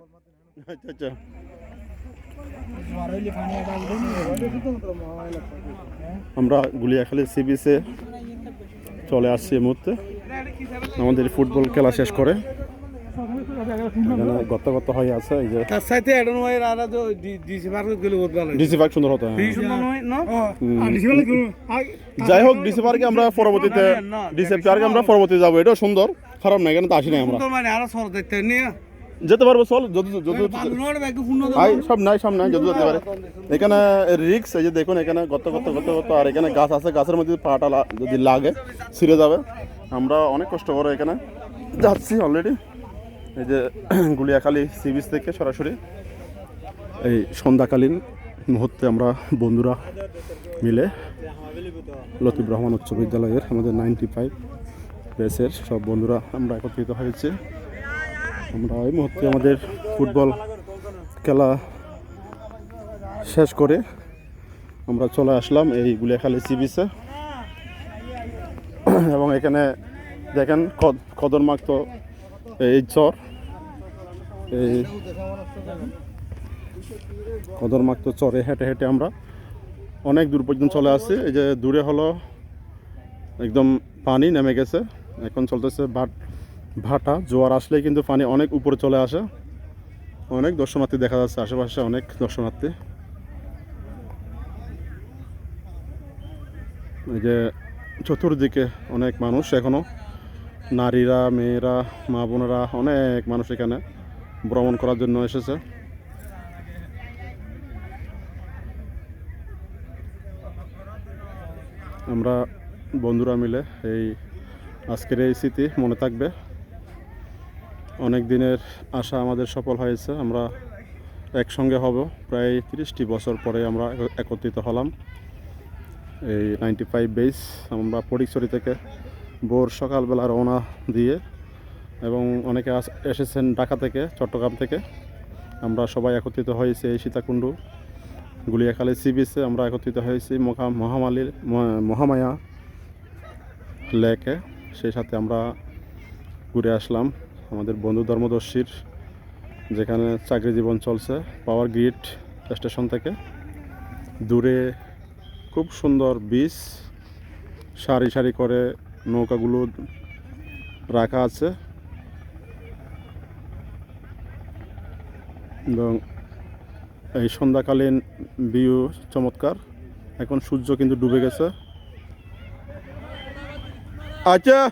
আচ্ছা আচ্ছা। আমরা গুলিয়াখালী সি বিচে চলে আসছি এই মুহূর্তে। আমাদের ফুটবল খেলা শেষ করে। এখানে গত গত হয়ে আছে এই যে তার সাথে এডন ওয়াইর আর তো ডিসি পার্ক গেলে বহুত ভালো ডিসি পার্ক সুন্দর হতো হ্যাঁ। সুন্দর না? যাই হোক ডিসি পার্কে আমরা পরবর্তীতে ডিসি পার্কে আমরা পরবর্তীতে যাব এটা সুন্দর। খারাপ না এখানে তো আসি নাই আমরা। সুন্দর মানে আর সর দেখতে নিয়ে। যেতে পারব চল যদি আই সব নাই সব নাই যদি যেতে পারে। এখানে রিক্স এই যে দেখুন এখানে গত গত গত গত আর এখানে গাছ আছে গাছের মধ্যে পাটা যদি লাগে ছিঁড়ে যাবে। আমরা অনেক কষ্ট করে এখানে যাচ্ছি অলরেডি এই যে গুলিয়াখালী সি বিচ থেকে সরাসরি। এই সন্ধ্যাকালীন মুহূর্তে আমরা বন্ধুরা মিলে লতিফ রহমান উচ্চ বিদ্যালয়ের আমাদের নাইনটি ফাইভ বেসের সব বন্ধুরা আমরা একত্রিত হয়েছি। আমরা এই মুহূর্তে আমাদের ফুটবল খেলা শেষ করে আমরা চলে আসলাম এই গুলিয়াখালী সি বিচে এবং এখানে দেখেন কদ- কদরমাক্ত এই চর। এই কদরমাক্ত চরে হেঁটে হেঁটে আমরা অনেক দূর পর্যন্ত চলে আসছি। এই যে দূরে হলো একদম পানি নেমে গেছে। এখন চলতেছে ভাট ভাটা, জোয়ার আসলে কিন্তু পানি অনেক উপরে চলে আসে। অনেক দর্শনার্থী দেখা যাচ্ছে, আশেপাশে অনেক দর্শনার্থী। এই যে চতুর্দিকে অনেক মানুষ এখনও। নারীরা, মেয়েরা, মা বোনেরা, অনেক মানুষ এখানে ভ্রমণ করার জন্য এসেছে। আমরা বন্ধুরা মিলে এই আজকের এই স্মৃতি মনে থাকবে। অনেক দিনের আশা আমাদের সফল হয়েছে। আমরা একসঙ্গে হব। প্রায় তিরিশটি বছর পরে আমরা একত্রিত হলাম। এই নাইনটি ফাইভ বেস আমরা ফটিকছড়ি থেকে ভোর সকালবেলা রওনা দিয়ে এবং অনেকে এসেছেন ঢাকা থেকে, চট্টগ্রাম থেকে। আমরা সবাই একত্রিত হয়েছি এই সীতাকুণ্ডু, গুলিয়াখালী সি বিচে আমরা একত্রিত হয়েছি মহা মহামালীর মহামায়া লেকে। সেই সাথে আমরা ঘুরে আসলাম। আমাদের বন্ধু ধর্মদর্শীর যেখানে চাকরি জীবন চলছে, পাওয়ার গ্রিড স্টেশন থেকে। দূরে খুব সুন্দর বীজ সারি সারি করে নৌকাগুলো রাখা আছে। এবং এই সন্ধ্যাকালীন ভিউ চমৎকার। এখন সূর্য কিন্তু ডুবে গেছে। আচ্ছা!